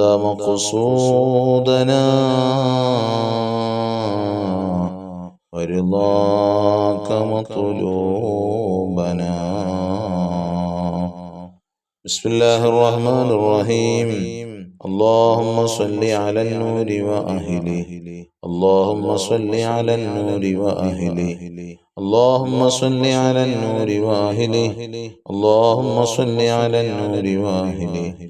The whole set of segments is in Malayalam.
أنت مقصودنا ورضاك مطلوبنا بسم الله الرحمن الرحيم اللهم صل على النور وأهله اللهم صل على النور وأهله اللهم صل على النور وأهله اللهم صل على النور وأهله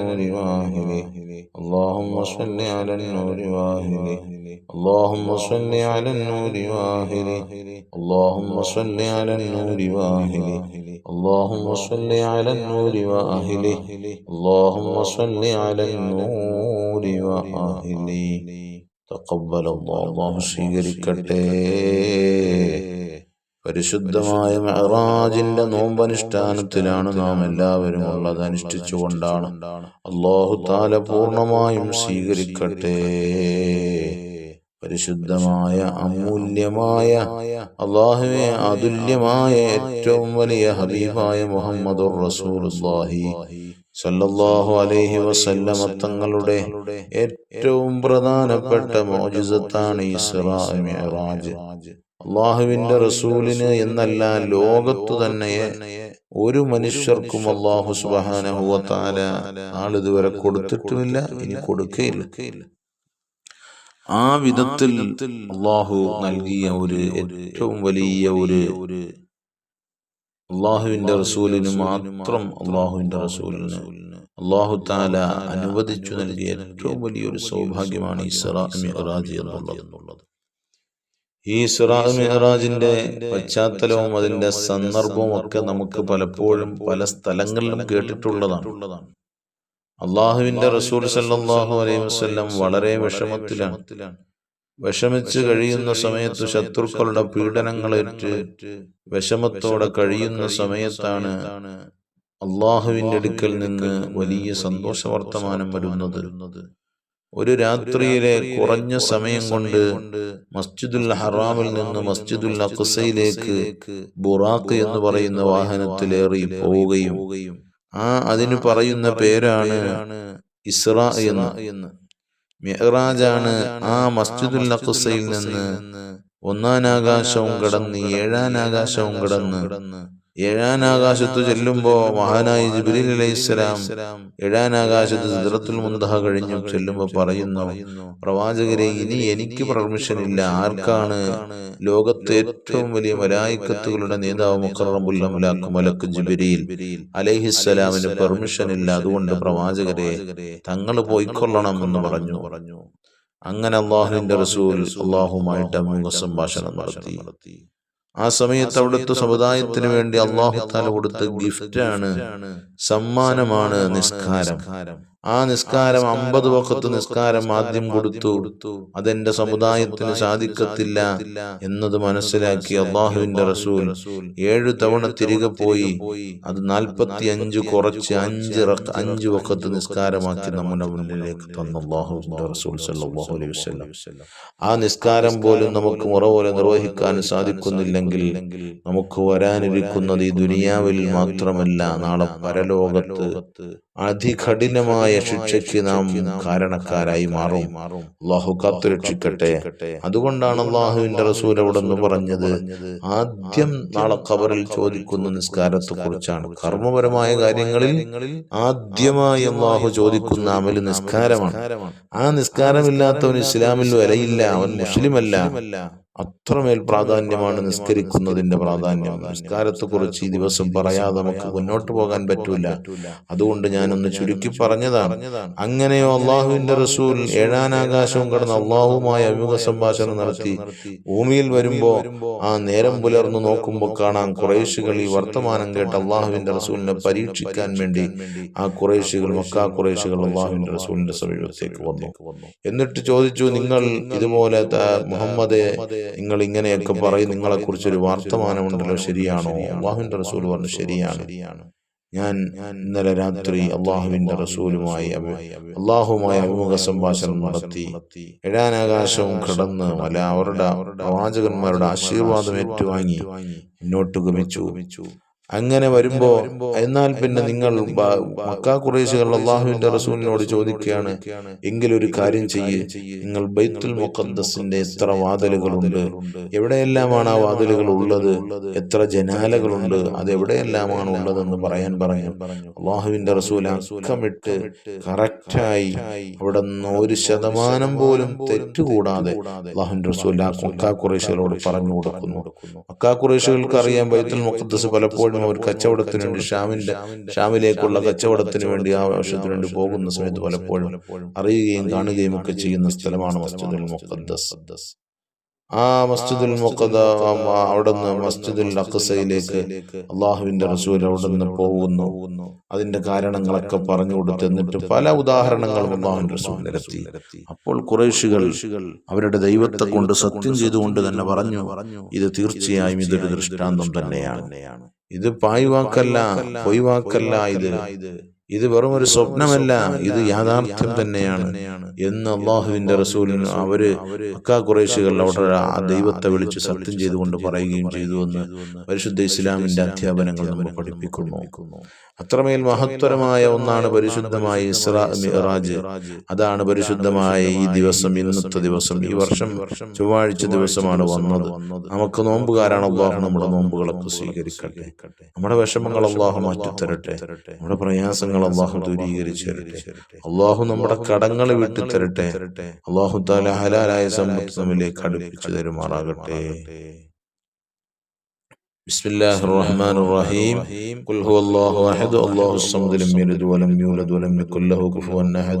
وأهله اللهم صل على النور وأهله اللهم صل على النور وأهله اللهم صل على النور وأهله اللهم صل على النور وأهله اللهم صل على النور وأهله تقبل الله الله സ്വീകരിക്കട്ടെ പരിശുദ്ധമായ മെഹറാജിന്റെ നോമ്പനുഷ്ഠാനത്തിലാണ് നാം എല്ലാവരും ഉള്ളത്. അനുഷ്ഠിച്ചുകൊണ്ടാണ് അള്ളാഹു താല പൂർണമായും സ്വീകരിക്കട്ടെ. പരിശുദ്ധമായ അമൂല്യമായ അള്ളാഹുവെ അതുല്യമായ ഏറ്റവും വലിയ ഹബീബായ റസൂലുള്ളാഹി സല്ലല്ലാഹു അലൈഹി വസല്ലമ തങ്ങളുടെ ഏറ്റവും പ്രധാനപ്പെട്ട മോജിസത്താണ് ഈ മിഅ്റാജ് അള്ളാഹുവിന്റെ റസൂലിന് എന്നല്ല ലോകത്തു തന്നെ ഒരു മനുഷ്യർക്കും അള്ളാഹു സുബാനഹുവത്താല ആളിതുവരെ കൊടുത്തിട്ടുമില്ല ഇനി കൊടുക്കുകയില്ല ആ വിധത്തിൽ അള്ളാഹു നൽകിയ ഒരു ഏറ്റവും വലിയ ഒരു അള്ളാഹുവിന്റെ റസൂലിന് മാത്രം അള്ളാഹുവിന്റെ റസൂലിന് അള്ളാഹു താല അനുവദിച്ചു നൽകിയ ഏറ്റവും വലിയൊരു സൗഭാഗ്യമാണ് ഇസ്രാ മിഹറാജ് എന്നുള്ളത്. ഈ സുറാ മിഹറാജിന്റെ പശ്ചാത്തലവും അതിന്റെ സന്ദർഭവും ഒക്കെ നമുക്ക് പലപ്പോഴും പല സ്ഥലങ്ങളിലും കേട്ടിട്ടുള്ളതാണ്. അള്ളാഹുവിന്റെ റസൂൽ സല്ലാഹു അലൈഹി വസ്ലം വളരെ വിഷമത്തിലാണ്. വിഷമിച്ച് കഴിയുന്ന സമയത്ത് ശത്രുക്കളുടെ പീഡനങ്ങളേറ്റ് വിഷമത്തോടെ കഴിയുന്ന സമയത്താണ് അള്ളാഹുവിന്റെ അടുക്കൽ നിന്ന് വലിയ സന്തോഷ വർത്തമാനം വരുന്നത്. ഒരു രാത്രിയിലെ കുറഞ്ഞ സമയം കൊണ്ട് മസ്ജിദുൽ ഹറാമിൽ നിന്ന് മസ്ജിദുൽ അഖസയിലേക്ക് ബുറാഖ് എന്ന് പറയുന്ന വാഹനത്തിലേറി പോവുകയും ആ അതിന് പറയുന്ന പേരാണ് ഇസ്ര എന്ന്. മെഹ്റാജാണ് ആ മസ്ജിദുൽ അഖസയിൽ നിന്ന് ഒന്നാനാകാശവും കടന്ന് ഏഴാനാകാശവും കടന്ന് ഏഴാനാകാശത്ത് ചെല്ലുമ്പോ മഹാനായി ജിബ്രീൽ അലൈഹിസ്സലാം ഏഴാനാകാശത്ത് സിദ്റത്തുൽ മുന്തഹ കഴിഞ്ഞു ചെല്ലുമ്പോ പറയുന്നു പ്രവാചകരെ ഇനി എനിക്ക് പെർമിഷൻ ഇല്ല. ആർക്കാണ് ലോകത്തെ ഏറ്റവും വലിയ മലായിക്കത്തുകളുടെ നേതാവ് മുഖറബുല്ലമലാക്ക് മലക്ക് ജിബിരിയിൽ അലൈഹിസ്സലാമിന് പെർമിഷൻ ഇല്ല. അതുകൊണ്ട് പ്രവാചകരെ തങ്ങൾ പോയിക്കൊള്ളണം എന്ന് പറഞ്ഞു. പറഞ്ഞു അങ്ങനെ അള്ളാഹുവിന്റെ റസൂൽ അള്ളാഹുമായിട്ട് അമൂഹ സംഭാഷണം നടത്തി. ആ സമയത്ത് അവിടുത്തെ സമുദായത്തിന് വേണ്ടി അള്ളാഹു താല കൊടുത്ത ഗിഫ്റ്റാണ്. സമ്മാനമാണ് നിസ്കാരം. ആ നിസ്കാരം അമ്പത് വക്കത്ത് നിസ്കാരം ആദ്യം കൊടുത്തു. അതെന്റെ സമുദായത്തിന് സാധിക്കത്തില്ല എന്നത് മനസ്സിലാക്കി അള്ളാഹുവിന്റെ റസൂൽ ഏഴു തവണ തിരികെ പോയി. അത് നാൽപ്പത്തി അഞ്ച് കുറച്ച് അഞ്ച് അഞ്ച് വക്കത്ത് നിസ്കാരമാക്കി നമ്മുടെ മുന്നിലേക്ക് തന്ന അള്ളാഹുവിന്റെ റസൂൽ സല്ലല്ലാഹു അലൈഹി ആ നിസ്കാരം പോലും നമുക്ക് മുറ പോലെ നിർവഹിക്കാൻ സാധിക്കുന്നില്ലെങ്കിൽ നമുക്ക് വരാനിരിക്കുന്നത് ഈ ദുനിയാവിൽ മാത്രമല്ല നാളെ പരലോകത്ത് അതികഠിനമായ ശിക്ഷയ്ക്ക് നാം കാരണക്കാരായി മാറും. അള്ളാഹു കാത്തുരക്ഷിക്കട്ടെ അതുകൊണ്ടാണ് അള്ളാഹുവിന്റെ റസൂൽ അവിടെ നിന്ന് പറഞ്ഞത് ആദ്യം നാളെ ഖബറിൽ ചോദിക്കുന്ന നിസ്കാരത്തെ കുറിച്ചാണ് കർമ്മപരമായ കാര്യങ്ങളിൽ ആദ്യമായി അള്ളാഹു ചോദിക്കുന്ന അമൽ നിസ്കാരമാണ്. ആ നിസ്കാരമില്ലാത്തവൻ ഇസ്ലാമിൽ വരയില്ല അവൻ മുസ്ലിമല്ല. അത്രമേൽ പ്രാധാന്യമാണ് നിസ്കരിക്കുന്നതിന്റെ പ്രാധാന്യം. നിസ്കാരത്തെ കുറിച്ച് ഈ ദിവസം പറയാതെ നമുക്ക് മുന്നോട്ട് പോകാൻ പറ്റൂല. അതുകൊണ്ട് ഞാനൊന്ന് ചുരുക്കി പറഞ്ഞതാണ്. അങ്ങനെയോ അള്ളാഹുവിന്റെ റസൂൽ ഏഴാനാകാശവും കടന്ന് അള്ളാഹുമായി അഭിമുഖ സംഭാഷണം നടത്തി ഭൂമിയിൽ വരുമ്പോ ആ നേരം പുലർന്നു നോക്കുമ്പോൾ കാണാം കുറേശ്ശികൾ ഈ വർത്തമാനം കേട്ട് അള്ളാഹുവിന്റെ റസൂലിനെ പരീക്ഷിക്കാൻ വേണ്ടി ആ കുറേശ്ശികൾ മക്കാ കുറേശ്ശികൾ അള്ളാഹുവിന്റെ റസൂലിന്റെ സമീപത്തേക്ക് വന്നു. എന്നിട്ട് ചോദിച്ചു നിങ്ങൾ ഇതുപോലെ മുഹമ്മദെ നിങ്ങൾ ഇങ്ങനെയൊക്കെ പറയും നിങ്ങളെ കുറിച്ചൊരു വർത്തമാനമുണ്ടല്ലോ ശരിയാണോ? അള്ളാഹുവിന്റെ റസൂൽ പറഞ്ഞു ശരിയാണ്. ഞാൻ ഇന്നലെ രാത്രി അള്ളാഹുവിന്റെ റസൂലുമായി അള്ളാഹുമായി അഭിമുഖ സംഭാഷണം നടത്തി. എഴാനാകാശവും കടന്ന് അല്ല അവരുടെ പ്രവാചകന്മാരുടെ ആശീർവാദം ഏറ്റുവാങ്ങി. മുന്നോട്ട് ഗമിച്ചു. അങ്ങനെ വരുമ്പോ എന്നാൽ പിന്നെ നിങ്ങൾ മക്കാ കുറേശുകൾ അള്ളാഹുവിന്റെ റസൂലിനോട് ചോദിക്കുകയാണ് എങ്കിലൊരു കാര്യം ചെയ്യേ. നിങ്ങൾ ബൈത്തുൽ മുഖദ്ദസിന്റെ എത്ര വാതിലുകളുണ്ട്? എവിടെയെല്ലാമാണ് ആ വാതിലുകൾ ഉള്ളത് എത്ര ജനാലകളുണ്ട്? അത് എവിടെയെല്ലാമാണ് ഉള്ളതെന്ന് പറയാൻ പറയാം അള്ളാഹുവിന്റെ റസൂൽ അക്കമിട്ട് കറക്റ്റായി അവിടെ നിന്ന് ഒരു ശതമാനം പോലും തെറ്റുകൂടാതെ അള്ളാഹുവിന്റെ റസൂൽ മക്കാ കുറേശുകളോട് പറഞ്ഞു കൊടുക്കുന്നു. മക്കാ കുറേശുകൾക്ക് അറിയാം ബൈത്തുൽ മുഖദ്ദസ് പലപ്പോഴും അവർ കച്ചവടത്തിന് വേണ്ടി ഷാമിന്റെ ഷാമിലേക്കുള്ള കച്ചവടത്തിന് വേണ്ടി ആവശ്യത്തിന് വേണ്ടി പോകുന്ന സമയത്ത് പലപ്പോഴും അറിയുകയും കാണുകയും ഒക്കെ ചെയ്യുന്ന സ്ഥലമാണ് മസ്ജിദുൽ മുഖദ്ദസ്. ആ മസ്ജിദുൽ മുഖദ നിന്ന് മസ്ജിദുൽ അഖസയിലേക്ക് അള്ളാഹുവിന്റെ റസൂൽ അവിടെ അവിടുന്ന് പോകുന്നു. അതിന്റെ കാരണങ്ങളൊക്കെ പറഞ്ഞു കൊടുത്ത് എന്നിട്ട് പല ഉദാഹരണങ്ങളും അള്ളാഹുവിന്റെ റസൂൽ നിരത്തി അപ്പോൾ കുറേശികൾ അവരുടെ ദൈവത്തെ കൊണ്ട് സത്യം ചെയ്തുകൊണ്ട് തന്നെ പറഞ്ഞു ഇത് തീർച്ചയായും ഇതൊരു ദൃഷ്ടാന്തം തന്നെയാണ്. ഇത് പായ് വാക്കല്ല പൊയ് വാക്കല്ല ഇത്. ഇത് വെറും ഒരു സ്വപ്നമല്ല ഇത് യാഥാർത്ഥ്യം തന്നെയാണ്. എന്ന് അള്ളാഹുവിന്റെ റസൂലിന് അവർ അക്കാ കുറേശികൾ അവിടെ ആ ദൈവത്തെ വിളിച്ച് സത്യം ചെയ്തുകൊണ്ട് പറയുകയും ചെയ്തു എന്ന് പരിശുദ്ധ ഇസ്ലാമിന്റെ അധ്യാപനങ്ങൾ നമ്മൾ പഠിപ്പിക്കുന്നു. അത്രമേൽ മഹത്വരമായ ഒന്നാണ് പരിശുദ്ധമായ ഇസ്രാ മിറാജ്. അതാണ് പരിശുദ്ധമായ ഈ ദിവസം ഇന്നത്തെ ദിവസം. ഈ വർഷം ചൊവ്വാഴ്ച ദിവസമാണ് വന്നത്. നമുക്ക് നോമ്പുകാരാണ് അള്ളാഹു നമ്മുടെ നോമ്പുകളൊക്കെ സ്വീകരിക്കട്ടെ. നമ്മുടെ വിഷമങ്ങൾ അള്ളാഹു മാറ്റിത്തരട്ടെ. നമ്മുടെ പ്രയാസങ്ങൾ അള്ളാഹു ദൂരീകരിച്ചു തരട്ടെ അള്ളാഹു നമ്മുടെ കടങ്ങൾ വിട്ടു തരട്ടെ അള്ളാഹു താല ഹലാലായ സമ്പത്ത് നമ്മിലേക്ക് അടുപ്പിച്ചു തരുമാറാകട്ടെ بسم الله الرحمن الرحيم قل هو الله احد الله الصمد لم يلد ولم يولد ولم يكن له كفوا احد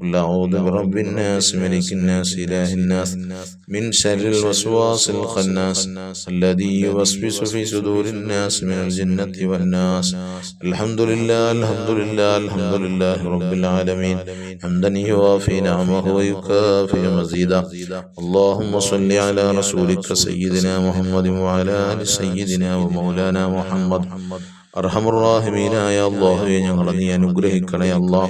قل اعوذ برب الناس ملك الناس اله الناس من شر الوسواس الخناس الذي يوسوس في صدور الناس من الجنة والناس الحمد لله الحمد لله الحمد لله رب العالمين حمدا يوافي نعمه ويكافئ مزيدا اللهم صل على رسولك سيدنا محمد وعلى آل سيدنا ومولانا محمد അർഹമുറാഹിമീനായ അള്ളാഹുവെ ഞങ്ങളെ നീ അനുഗ്രഹിക്കണേ അല്ലാ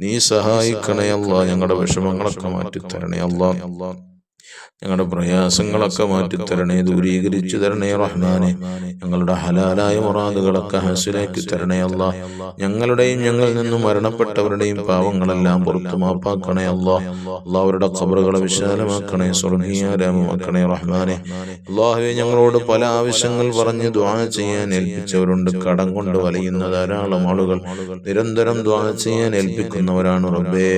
നീ സഹായിക്കണേ അല്ല ഞങ്ങളുടെ വിഷമങ്ങളൊക്കെ മാറ്റി തരണേ അല്ലാ ഞങ്ങളുടെ പ്രയാസങ്ങളൊക്കെ മാറ്റിത്തരണേ ദൂരീകരിച്ചു തരണേ റഹ്മാനെ. ഞങ്ങളുടെ ഹലാലായ മൊറാദുകളൊക്കെ ഹസിലാക്കി തരണേ അല്ല. ഞങ്ങളുടെയും ഞങ്ങളിൽ നിന്നും മരണപ്പെട്ടവരുടെയും പാവങ്ങളെല്ലാം പുറത്തു മാപ്പാക്കണേ അല്ല. അള്ളാഹുരുടെ ഖബറുകളെ വിശാലമാക്കണേ സ്വർഗീയാരാമമാക്കണേ റഹ്മാനെ. അള്ളാഹുവെ ഞങ്ങളോട് പല ആവശ്യങ്ങൾ പറഞ്ഞ് ദ്വാ ചെയ്യാൻ ഏൽപ്പിച്ചവരുണ്ട്. കടം കൊണ്ട് വലയുന്ന ധാരാളം ആളുകൾ നിരന്തരം ദ്വാ ചെയ്യാൻ ഏൽപ്പിക്കുന്നവരാണ് റബ്ബേ.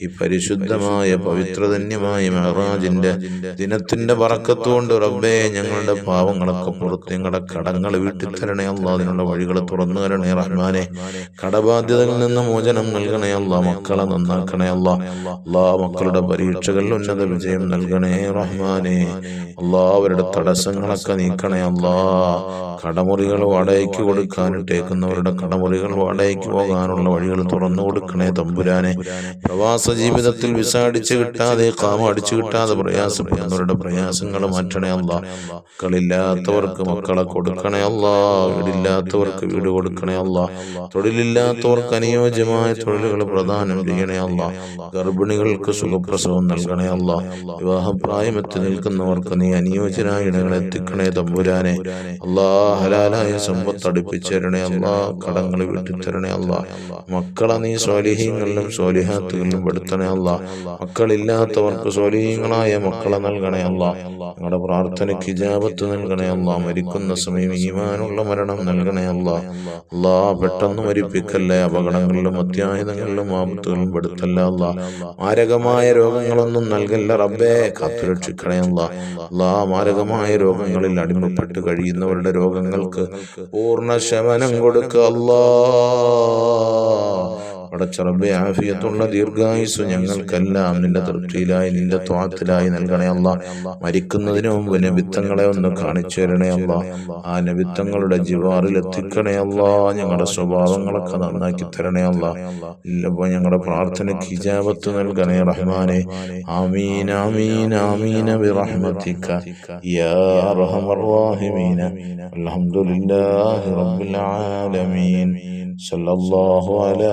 ഈ പരിശുദ്ധമായ പവിത്രധന്യമായ മെഹറാജിന്റെ ദിനത്തിന്റെ വറക്കത്തുകൊണ്ട് റബ്ബേ ഞങ്ങളുടെ പാവങ്ങളൊക്കെ പുറത്ത് ഞങ്ങളുടെ കടങ്ങൾ വീട്ടിൽ തരണേ അല്ല അതിനുള്ള വഴികൾ തുറന്നു തരണേ റഹ്മാനെ. കടബാധ്യതയിൽ നിന്ന് മോചനം നൽകണേ അല്ല മക്കളെ നന്നാക്കണേ അല്ല അല്ലാ മക്കളുടെ പരീക്ഷകളിൽ ഉന്നത വിജയം നൽകണേ റഹ്മാനെ. അല്ലാ അവരുടെ തടസ്സങ്ങളൊക്കെ നീക്കണേ അല്ലാ കടമുറികൾ വാടകയ്ക്ക് കൊടുക്കാനിട്ടേക്കുന്നവരുടെ കടമുറികൾ വാടകയ്ക്ക് പോകാനുള്ള വഴികൾ തുറന്നു കൊടുക്കണേ തമ്പുരാനെ. പ്രവാസ ജീവിതത്തിൽ വിസ അടിച്ചു കിട്ടാതെ കാമ അടിച്ചു കിട്ടാതെ പ്രയാസപ്പെടുന്നവരുടെ പ്രയാസങ്ങൾ മാറ്റണേ അല്ല. മക്കളില്ലാത്തവർക്ക് മക്കളെ കൊടുക്കണേ അല്ല. വീടില്ലാത്തവർക്ക് വീട് കൊടുക്കണേ അല്ല. തൊഴിലില്ലാത്തവർക്ക് അനുയോജ്യമായ തൊഴിലുകൾ പ്രദാനം ചെയ്യണേ അല്ല. ഗർഭിണികൾക്ക് സുഖപ്രസവം നൽകണേ അല്ല. വിവാഹപ്രായമെത്തി നിൽക്കുന്നവർക്ക് നീ അനുയോജ്യനായ ഇടങ്ങളെ എത്തിക്കണേ തമ്പുരാനെ. അല്ലാ ഹലാലായ സമ്പത്ത് അടുപ്പിച്ചേരണേ അല്ല. കടങ്ങൾ വിട്ടുതരണേ അല്ല. മക്കളെ നീ സ്വാലിഹ്യങ്ങളിലും സ്വാലിഹാത്തുകളിലും പെടുത്തണേ അല്ല. മക്കളില്ലാത്തവർക്ക് സ്വലീങ്ങളായ മക്കളെ നൽകണേ അല്ല. ഞങ്ങളുടെ പ്രാർത്ഥനയ്ക്ക് ഇജാപത്ത് നൽകണേ അല്ല. മരിക്കുന്ന സമയം ഈമാനുള്ള മരണം നൽകണേ അല്ല. അല്ലാ പെട്ടെന്ന് മരിപ്പിക്കല്ലേ. അപകടങ്ങളിലും അത്യാഹിതങ്ങളിലും ആപത്തുകളും പെടുത്തല്ല അല്ല. മാരകമായ രോഗങ്ങളൊന്നും നൽകല്ല റബ്ബേ. കാത്തുരക്ഷിക്കണേ അല്ല. അല്ലാ മാരകമായ രോഗങ്ങളിൽ അടിമപ്പെട്ട് കഴിയുന്നവരുടെ രോഗങ്ങൾക്ക് പൂർണ ശമനം കൊടുക്കുക പടച്ചറബെ ആഫിയത്തുള്ള ദീർഘായുസ് ഞങ്ങൾക്കെല്ലാം നിന്റെ തൃപ്തിയിലായി നിന്റെ ത്വാത്തിലായി നൽകണേ അല്ല. മരിക്കുന്നതിന് മുമ്പ് നബിത്തങ്ങളെ ഒന്ന് കാണിച്ചു തരണേ അല്ല. ആ നബിത്തങ്ങളുടെ ജിവാറിൽ എത്തിക്കണേ അല്ല. ഞങ്ങളുടെ സ്വഭാവങ്ങളൊക്കെ നന്നാക്കി തരണേ അല്ല. ഇല്ലപ്പോ ഞങ്ങളുടെ പ്രാർത്ഥനയ്ക്ക് ഇജാബത്ത് നൽകണേ റഹ്മാനെ. ആമീൻ ആമീൻ ആമീന ബിറഹ്മതിക യാ അർഹമർ റാഹിമീന. അൽഹംദുലില്ലാഹി റബ്ബിൽ ആലമീൻ. സല്ലല്ലാഹു അലാ